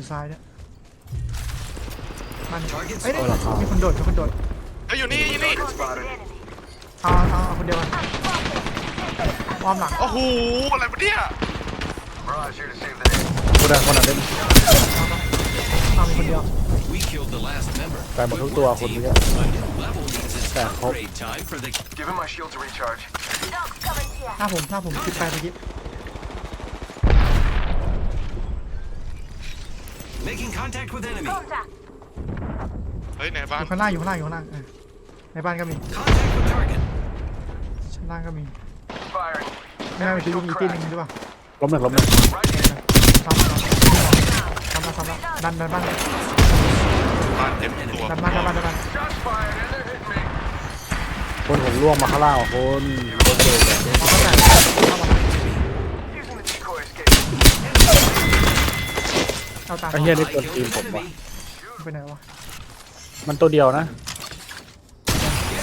อยู่ซ้ายเนี่ยมันเอ้ยเนี่ยมีคนโดดมีคนโดดเฮ้ยอยู่นี่อยู่นี่เอาเอาเอาคนเดียวก่อนอ้อมหลังโอ้โหอะไรวะเนี่ยคนนั้นคนนั้นเล่นเอามีคนเดียว We killed the last member. แต่หมดทุกตัวคนเมื่อกี้ A new level means it's Yeah, hope. upgrade time for the Give him my shield to recharge. หน้าผมหน้าผมคิดไปเมื่อกี้ making contact with enemy. เฮ้ยในอบ้านยู่ข้างล่างอยู่ข้างล่างอยู่ข้างล่างเออในบ้านก็มี Contact with target. ชั้นล่างก็มี Firing. ไม่น่ามีตีมีตีหนึ่งใช่ป่ะล้มหนึ่งล้มหนึ่ง Right here. ซ้ำซ้ำซ้ำซ้ำซ้ำดันดันบ้านดันบ้านเต็มตัวบ้านดันบ้านดันบ้าน Shots fired and they're hitting me. คนผมล่วงมาข้างล่างอะคนคนเจ็บอะเอาเข้าใจ เอาตามไอ้เหี้ยนี่ I ตัว killed ทีม an ผมว่ะ enemy. ไปไหนวะมันตัวเดียวนะ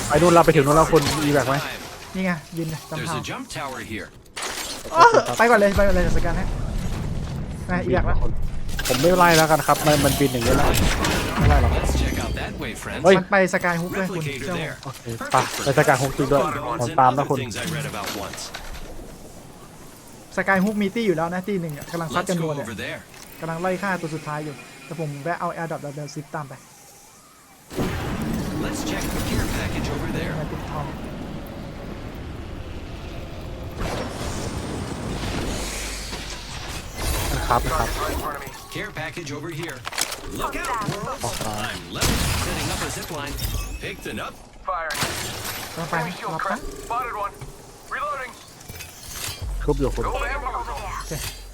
ไปนู่นเราไปถึงนู่นแล้วคุณอีแบกไหมนี่ไงยืนเลยจำ There's ทาง a jump tower here. อ้อไปก่อนเลยไปก่อนเลยจัดการให้ไปอีกอย่างแล้วผมไม่ไล่แล้วกันครับ มันมันบินอย่างนี้แล้วไม่ไล่หรอก Let's check out that way, friends. เฮ้ย มันไปสกายฮุกเลยคุณ Replicator เชื่อผม there. โอเคไปไปจัดการฮุกจริงด้วย Other ผ ones ม and ตามนะ other คุณ things I read about once. สกายฮุกมีตี้อยู่แล้วนะตี้หนึ่งอะกำลังซัด Let's กันนัว go เลย over there. กำลังไล่ฆ่าตัวสุดท้ายอยู่ แต่ผมแวะเอาแอร์ดรอปเดินซิปตามไป Let's check the care package over there. มาติดทอง นะครับนะครับ Right in front of me. Care package over here. Look out, world. I'm level setting up a zip line. Picked it up. Firing. กำลังไป Enemy นะ shield รับนะ cracked. Spotted one. Reloading. ทุบอยู่คุณ Go bamboozle. Alright, frag out.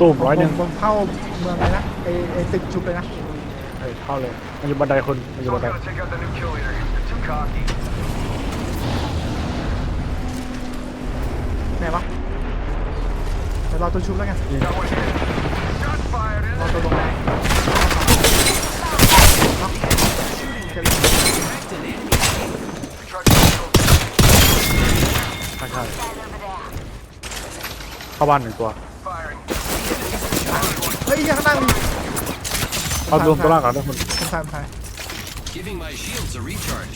ตุ้มร้อยหนึ่งผมผมเข้าเมืองเลยนะไอไอตึกชุบเลยนะเฮ้ยเข้าเลยมันอยู่บันไดคุณมันอยู่บัน Someone's ได gotta take out the new kill leader. They're too cocky. ไหนวะเดี๋ยวรอตัวชุบแล้วกัน Got one hit. Shots fired รอ and ตัว they're ลงมาน็อกเจ็บ Cracked an enemy. Truck shield. ใช่ใช่เข้าบ้านหนึ่งตัว Firing. เฮ้ยข้างล่างมีเอารวมตัวล่างก่อนนะคุณผมถ่ายผมถ่าย Giving my shields a recharge.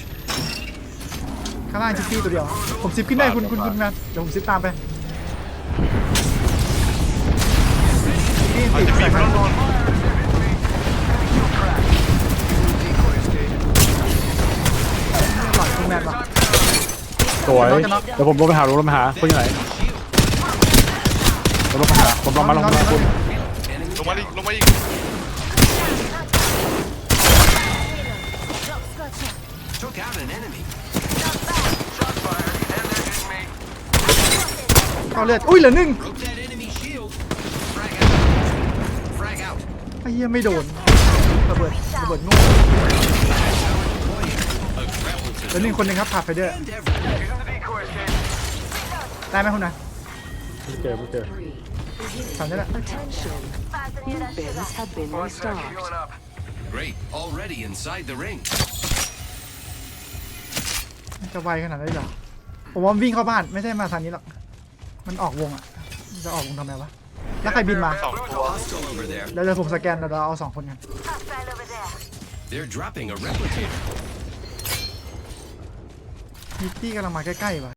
ข้างล่างจิปปี้ตัวเดียว ผมซิปขึ้นได้คุณคุณคุณแมนเดี๋ยวผมซิปตามไปนี่อาจติดจะมีใส่พมันลัง Decoy escape. หลอดคุณแมนปะสวยเราจะน็อกเดี๋ยวผมลงไปหาลงไปหาคุณอยู่ไหน Shield. ผมลงไปหาผมลงมาลงมาคุณาเลือด อุ้ยเหลือหนึ่ง Broke that enemy shield. Frag out. Frag out. ไอ้เหี้ยไม่โดนระเบิดระเบิดโง่ A grapple เห to ลือหนึ่งคนหนึ่งครับผ่าไฟเดอร์ and everything. Using the decoy escape. ได้ไหมคุณนะไม่เจอไม่เจอสามนี่แหละ Attention. Heal bins have been One sec, restocked. healing up. Great. Already inside the ring. จะไวขนาดนั้นเลยเหรอผมว่ามันวิ่งเข้าบ้านไม่ใช่มาทางนี้หรอก มันออกวงอะจะออกวงทำไมวะแล้วใครบินมา Hostile over there. แล้วเดี๋ยวผมสแกนแล้วเราเอาสองคนกัน They're dropping a replicator. มิตตี้กำลังมาใกล้ๆว่ะ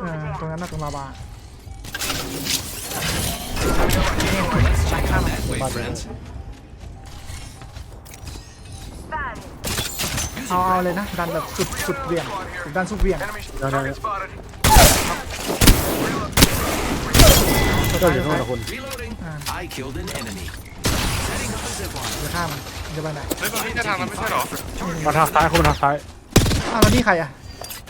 เออตรงนั้นน่ะตรงลาวา Let's check out that way, friends. เอาเอาเลยนะ ดันแบบสุดสุดเหวี่ยงสุดดันสุดเหวี่ยง Enemy No, no, target no. spotted. ก็อยู่นู่นนะคุณ Reloading. I killed an enemy. Setting up a zip line. จะฆ่ามันมันจะไปไหนเฮ้ยมันวิ่งจะทางนั้นไม่ใช่เหรอมาทางซ้ายคุณมาทางซ้ายอ้าวแล้วนี่ใครอะ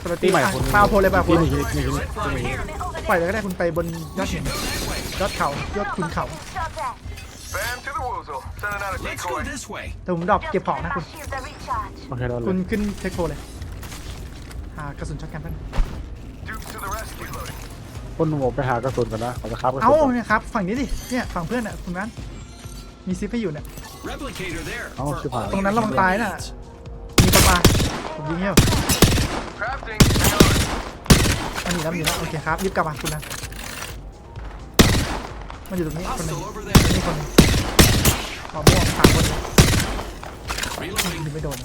สวัสดีที่ใหม่อะคุณมาเอาโพลเลยมาเอาโพลที่เลยมีที่มีที่ Right here. ปล่อยเลยก็ได้คุณไปบนยอดหินยอดเขายอดคุณเขา Bam to the woozle. Sending out a Let's go decoy. this way. แต่ผมดรอปเก็บของนะคุณ โอเคเราเลคุณยขึ้นเทคโพเลยหากระสุนช็อตกันเพื่อน คุณผมไปหากระสุนกันนะขอจะครับกระสุเอ้านก่อนเนี่ยครับฝั่งนี้ดิเนี่ยฝั่งเพื่อนน่ะคุณนั้นมีซิปให้อยู่เนี่ย Replicator there. Oh, for shit. all ตรงนั้น your ระวังตายน่ะ needs. มีคนมาผมยิงเหี้ยว Crafting. Hang on. อันนี้แล้วมีแล้วโอเคครับรีบกลับมาคุณนะโอเคมันอยู่ตรงนี้คนหนึง Hostile over there. นี่คนหนึงขอม่วงสามคนเลย Reloading. ยิงไม่โดน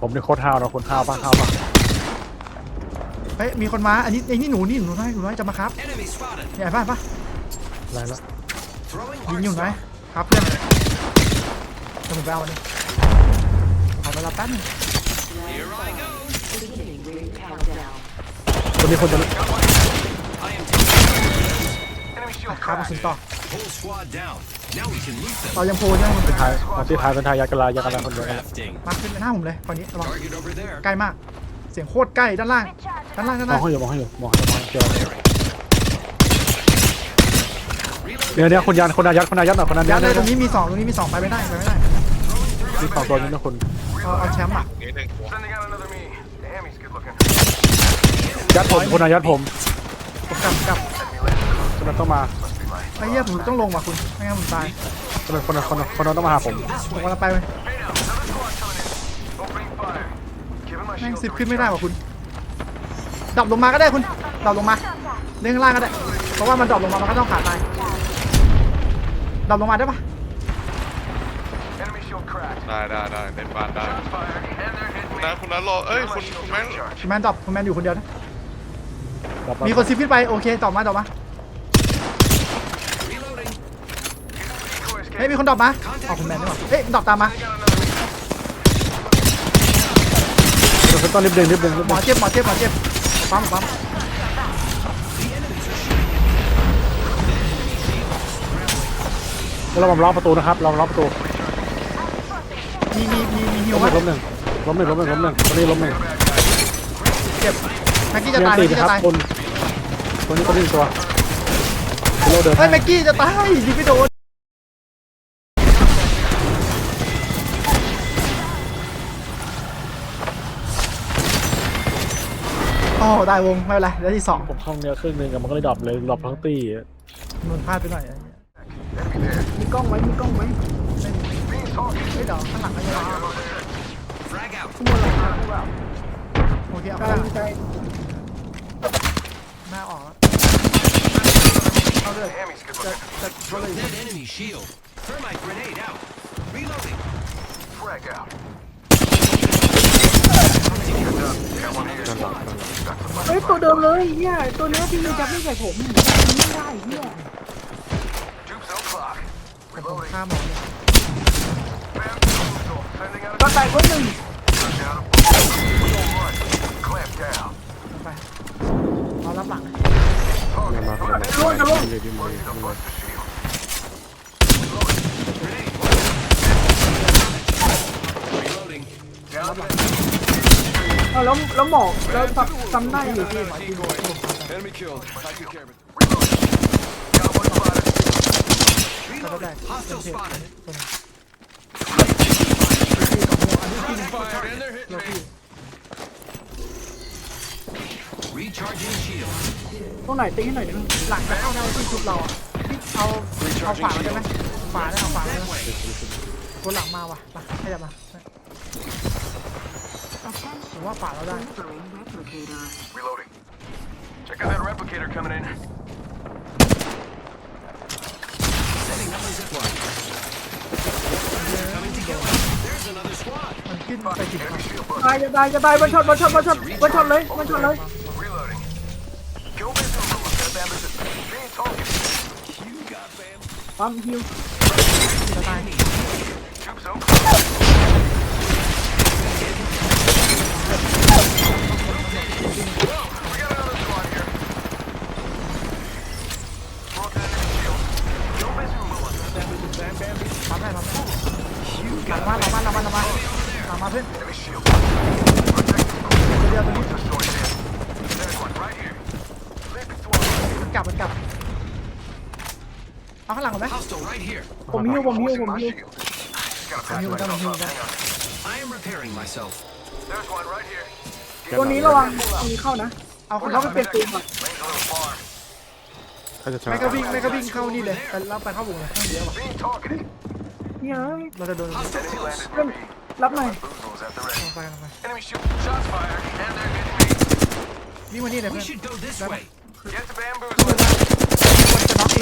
ผมนี่โคตรห้าวนะคนห้าวปะห้าวปะ เฮ้ยมีคนมา อันนี้ไอ้นี่หนูนี่หนูน้อยหนูน้อยจะมาครับ Enemy spotted. เนี่ยไอ้บ้านปะอะไรละ Throwing ยิง arc อยู่ไหน star. ครับเพื่อนเดี๋ยวผมไปเอาอันนี้เอาไปรับแป๊บนึง Here I go. Beginning ring countdown. คนนี้คนจะ I am taking Enemy shield ครับกระ cracked. สุนต่อ whole squad down. Now we can loot them. ต่อยังโพใช่ไหมคุณท้ายตอนที่ท้ายเป็นทายยักษ์กะลายักษ์กะลาคนเดียวนะ Crafting. มาขึ้นไปหน้าผมเลยฝั่งนี้ระวัง Target over there. ใกล้มาก เสียงโคตรใกล้ด้านล่าง ด้านล่างด้านมอล่างงให้อยู่มองให้อยู่มองให้มองเจอ Reloading. เดี๋ยวเดี๋ยวคนยันคนอายัดคนอายัดหน่อยคนอายัยัดดเลยตรงนี้มีสองตรงนี้มีสองไปไม่ได้ไปไม่ได้มีสองตัวนี้นะคุณเอาเอาแชมป์อะนี่หนึ่งหัว Sending out another me. Damn, he's good looking. ยัดผมคนอายัดผมผมกลับกลับ Enemy left. คนนั้นต้องมา Must be my. ไอ้เหี้ยผมต้องลงว่ะคุณไม่งั้นผมตายคนนั้นคนนั้นคนนั้นคนนั้นต้องมาหาผมผมกำลังไปเลย Hey now, another squad coming in. Opening fire. Giving my แม่ง shield ซิป to ขึ้นไม่ได้ recharge. ว่ะคุณ ดรอปลงมาก็ได้คุณดรอปลงมาเล่นข้างล่างก็ได้ เพราะว่ามันดรอปลงมามันก็ต้องขาดตายดรอปลงมาได้ปะ Enemy shield cracked. ได้ได้ได้เล่นบ้านได้ Shots fired, and they're hitting คุณ me. นะคุณนะรอเอ้ย Giving คุ my ณ shield คุณ to แม่ง recharge. คุณแมนดรอปคุณแมนอยู่คนเดียวนะรับมีคนซิปขึ้นไปโอเคตอบมาตอบมา Reloading. Decoys เฮ้ย came. มีคนดรอปมาออกคุณแมนดีกว่าเฮ้ยดรอปตามมา Sending out another me. เดี๋ยวต้องรีบดึงรีบดึงรีบหมดึองเจ็บหมอเจ็บหมอเจ็บ ปั๊มปั๊มแล้วเราล็อกประตูนะครับเราล็อกประตูมีมีมีมีฮิวล้มหวะนึ่งล้มหนึ่งล้มหนึ่งล้มหนึ่งล้มหนึ่งคนนี้ล้มหนึ่งเจ็บแม็กกี้จะยังตายตีแม็กนะกี้ครัจะบตายคนคนนี้คนนี้ตัวโลเดิน เฮ้ยแม็กกี้จะตายยิงไม่โดน โอ้ได้วงไม่เป็นไรได้ที่สองผมห้องเนี้ยครึ่งหนึงกับมันก็เลยดรอปเลยดรอปทั้งตีมันพลาดไปหน่อย Enemy there. มีกล้องไหมมีกล้องไหม Being talking. เฮ้ยเดี๋ยวข้างหลังก็จะมา Frag out. โอเคเอาไปละหน้าออกแล้วเอาเลย Damn, he's good จะ looking. จะก็เลย Dead enemy shield. Thermite grenade out. Reloading. Frag out. โดนหลอกโดนหลอกเฮ้ยตัวเดิมเลยเฮียตัวเนี้ยที่มันจะไม่ใส่ผมมันไม่ได้เฮียแต่ผมฆ่าหมอเนี่ยก็ใส่คนหนึ่งไปเอารับหลังอย่ามาคนละร่วงจะร่วงเลยดิมเลยมันเลยรับหลัง อาแล้วแล้วหมอกแล้วซ้ำซ้ำได้อยู่ที่ Enemy killed. I took care of it. Got one spotted. ก็ได้ Hostile spotted. Fired, and they're hitting me. Recharging shield. ตรงไหนตีให้หน่อยดิหลังจะเข้าได้ที่ชุดเราอะเอาเอาฝาได้ไหมฝาได้เอาฝาได้ไหมตัวหลังมาว่ะไปขยับมา ผมว่าฝาเราได้ Entering replicator. Reloading. Check out that replicator coming in. Setting up a zip line. Coming together. There's another squad. มันขึ้นไปถึง Enemy shield bust. ตายจะตายจะตายบนช็อตบนช็อตบนช็อตบนช็อตเลยบนช็อตเลย Reloading. Kill this one. Bam, is it? Being talking. You got bam. ปั๊มฮิว จะตาย ทำได้ทำได้หลังมาหลังมาหลังมาหลังมาหลังมาเพื่อนเดี๋ยวเดี๋ยวตรงนี้มันกลับมันกลับเอาข้างหลังก่อนไหมผมมีผมมีผมมีผมมีผมมีผมมี I am repairing myself. There's one right here. ตัวนี้ระวังตรงนี้เข้านะ เอาข้างหแล้ลัวงก็เปลี่ยนปืนก่อน Lane's a little far. ใครจะชนะไม่ก็วิ่งไม่ก็วิ่งเข้านี่เลยแต่เราไปเข้าวงเลยข้างเดียวอะ Being targeted. เนี่ยเอ้ยเราจะโดน Hostile Enemy close. landed เพื่อน near me. รับหน่อย Boozles at the ready. ไปกันไป Enemy shoot. Shots fired. And they're hitting me. วิ่งมานี่เลย We เพื่อน should go this way. Get the bamboozle.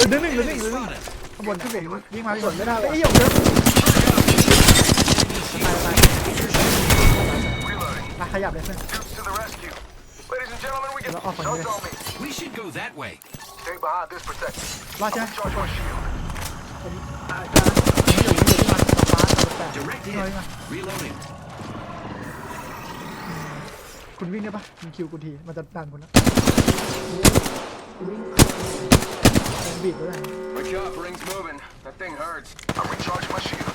หรือหนึ่งหนึ่งหรือหนึ่งหรือหนึ่ง Spotted. ข้างบนที่ผมวิ่งมาสนไม่ได้หรอไอ้ยหยกเยอะ ยับเลยเพื่อน Dukes to the rescue. Ladies and gentlemen, we get Well, off on shots you. on me. We should go that way. Stay behind this protector. รอดใช่ไหม Charge my shield. อาจจะ หยกหยกวิ่งมาต่อฟ้าต่อแปด Direct วิ่งมาวิ่ง hit. มา Reloading. คุณวิ่งได้ปะคุณคิวคุณทีมันจะดันคุณนะบีบไว้เลย My cup rings moving. That thing hurts. I recharge my shield.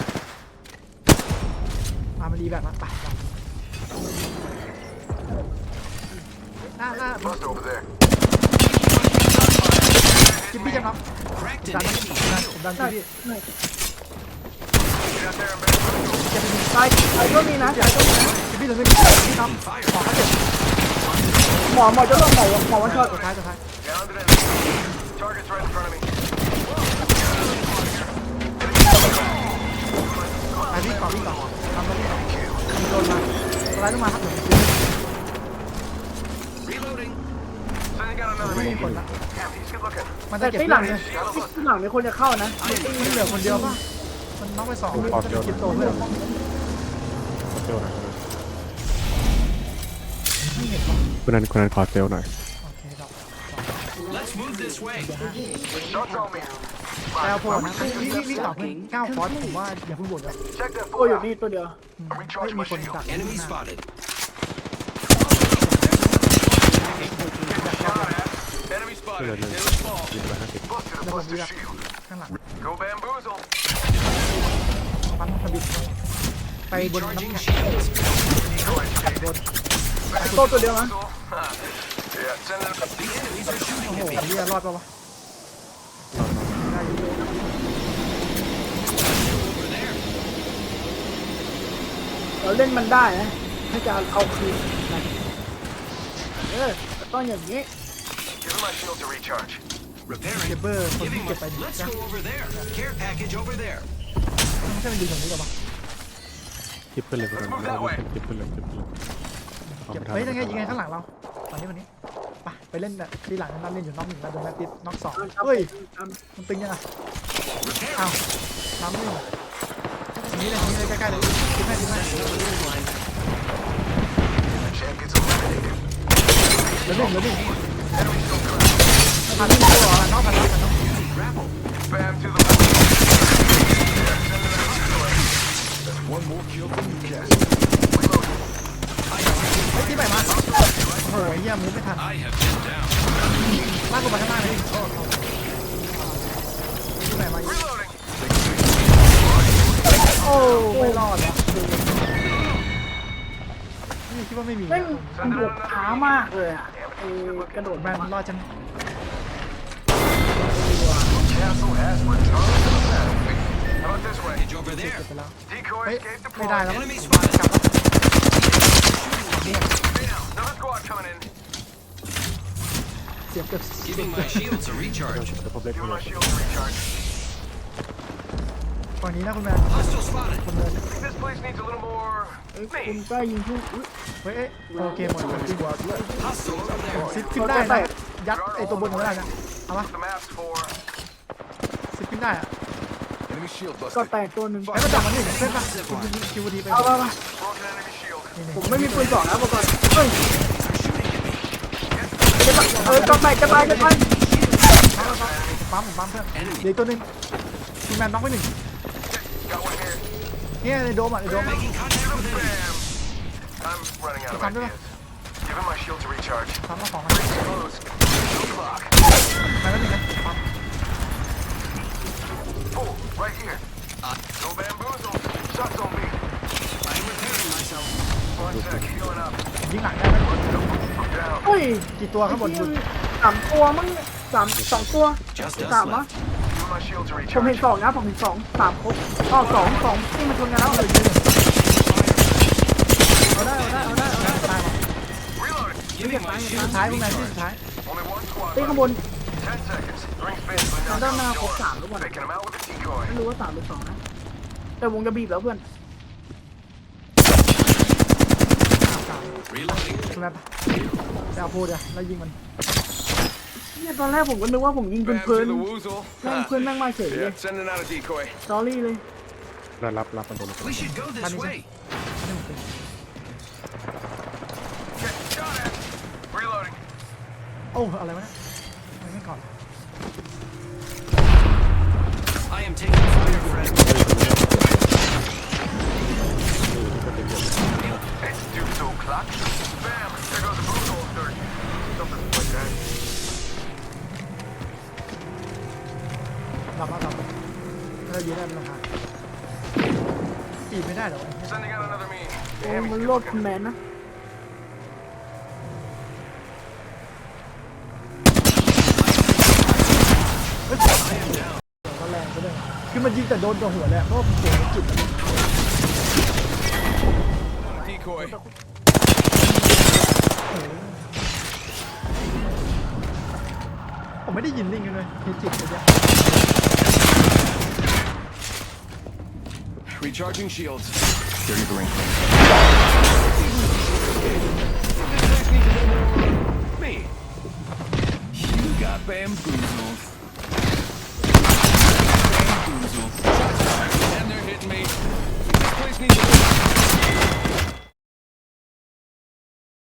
มามันรีแบบมาไปไปห น้าหน้า Bust over there. คิดพี่จะน็อก Cracked ดัน enemy ดัน shield. ดันใช่พี่ Get out there and make a move. จะเป็นตายตายก็มีนะตายก็มีนะคิดพี่เลยไม่พี่น็อกขอเขาเจ็บหมอหมอจะต้องหมอหมอวันช็อตสุดท้ายสุดท้าย Downed an enemy. Target's right in front of me. ไปวิ่งก่อวิ่งก่อทำแล้ววิ่งก่อนโดนมาสไลด์ลงมาครับผม Reloading. Sending out another ไม่มี mate. ผลละ Damn, he's good looking. มันจะแต่เก็บที่หเลืลัอดงเลยที่หลังไม่ควรจะเข้านะมันเหลือคนเดียวป่ะมันน็อกไปสองมันจะคิดโตเพื่อนเซลหน่อยไม่เห็นป่ะคุณนันคุณนันขอเซลหน่อยโอเคครับ Let's move this way. Shots on me. แล้วพวกนะวิ่งวิ่งวิ่งต่อเพื่อนก้าวฟอสผมว่าอย่าเพิ่งบ่นเลย Check that ตัว fool อยู่ out. นี่ตัวเดียวไม่มีคนดัก Enemy spotted. ่วยเรยไปห้าสิบรน้างหอไปบนน้ำบนตัวเดียวมั้งโอ้โหเฮียรอดปะวะอเราเล่นมันได้นะถ้าจะเอาคืนเออต้องอย่างนี้ my shield to recharge. เก็บ Repairing. เบอร์คนที่ Giving เก็บไป my- นะ Let's go over there. Care package over there. ไม่ใช่มันยืนตรงนี้หรอปะจิบขึ้นเลยคุณนันจิบขึ้นเลยจิบขึ้นเลยเก็บเฮ้ยยังไงยังไงข้างหลังเราตอนนี้วันนี้ไปไปเล่นแบบที่หลังนั่นเล่นอยู่น็อกหนึ่งแล้วโดนแมตติสน็อกสองเฮ้ยมันตึงยังไงอ้าวน้ำไม่อยู่นี่เลยนี่เลยใกล้ๆเลยคิดให้คิดให้ Champ gets eliminated. เหลือหนึ่งเหลือหนึ่ง พันตัวน็อกพันน็อกพันน็อก Grapple. Bam to the left. Yeah, send it out. That's one more kill for you, Cass. ไอ้ที่ใหม่มาโอ้โหเยี่ยมมุ้ไม่ทัน I have been down. ลากลงมาข้างล่างเลยที่ใหม่มาอีก Reloading. โอ้ไม่รอดวะนี่คิดว่าไม่มีแม่งมันบวกช้ามากเลยอะไอ้กระโดดแบแบนนรอดจัง เฮ้ย escape ไม่ได้ deployed. แล้ว Enemy spotted. กลับ Stay down. Another squad coming in. เสียบเกือบ Giving my shields a recharge. เดี๋ยวผมเล่น Give คุณ him นั my น shield to recharge. ฝั่งนี้นะคุณแมน Hostile spotted. คนเดิน Think this place needs a little more เอ้ย me. คุณก็ยิงผู้อุ๊ยเฮ้ยเอ๊ะโอเคหมดเลยจริง Hostile over there. ซิปขึ้นได้นะยัดไอตัวบนก็ได้นะเอาปะ The maps for ซิปขึ้น ได้อะ enemy shield ก็แตกตัวหนึ่งแล้วก็จับมันนี่เส้นปะคุณยิงคิวดีไปเอาไปไป Broken enemy shield. นี่ผมไม่มีปืนสองนะบอกก่อนเฮ้ยจะตายเออจะแตกจะตายจะตายปั๊มผมปั๊มเพื่อนเดี๋ยวตัวนึงคุณแมนน็อกไปหนึ่ง Got one here. เนี่ยในโดมอะในโดม Making contact with enemy. Bam. I'm running out of Come on, ideas. Give him my shield to recharge. ปั๊มมาของมัน Close. No clock. ไปแล้วหนึ่งนะปั๊ม Fool, right here. No bamboozle. Shots on me. I'm repairing myself. One sec, healing up. ยิงหลังได้ไหม I'm down. เฮ้ย กี่ตัวข้างบนคุณสามตัวมั้งสามสองตัว Just us สามมั้ง left. Give him my shield to ผมเห็น recharge. สองนะผมเห็นสองสามครบอ๋อสองสองที่มันชนกันแล้วเอาได้เอาได้เอาได้เอาได้ตายมา Reloading. Giving my สุ shields ดท้าย a คุณแมนที่ recharge. สุดท้าย Only one squad ตี left. ข้างบน Ten seconds. Rings basically ทาง knocked ด้าน out หน้า the ครบ door. สามหรือเปล่า Taking him out with a decoy. ไม่รู้ว่าสามหรือสองนะ แต่วงจะบีบแล้วเพื่อน Reloading. คุณแมนไปเอาพูดอะแล้วยิงมันเนี่ยตอนแรกผมก็นึกว่าผมยิง Bam เพลิน to the ๆ woozle. แม่ง Huh. เพื่อนแม่งมาเฉยเล Yeah, ย sending out a decoy. สตอรี่เลยเรารับรับมันโดน We should go this way. Get shot at. Reloading. โอ้อะไรวะเนี่ย Something like that. รับแล้วรับแล้วถ้าเรายืนได้เป็นรองเท้าปีนไม่ได้เหรอวะ Sending out another me. โอ้ Damn, มัน he's โลด looking. คุณแมนนะ เฮ้ยก็แรงก็ได้ คือมันยิงแต่โดนตัวหัวเลยอะเพราะว่าผมโดนจุดอะ Decoy. ผมไม่ได้ยินลิงกันเลยเห็นจิตเลยเนี่ย Recharging shields. Dirty the ring. Me. You got bamboozled. Diesel. Shots fired, and they're hitting me. This place needs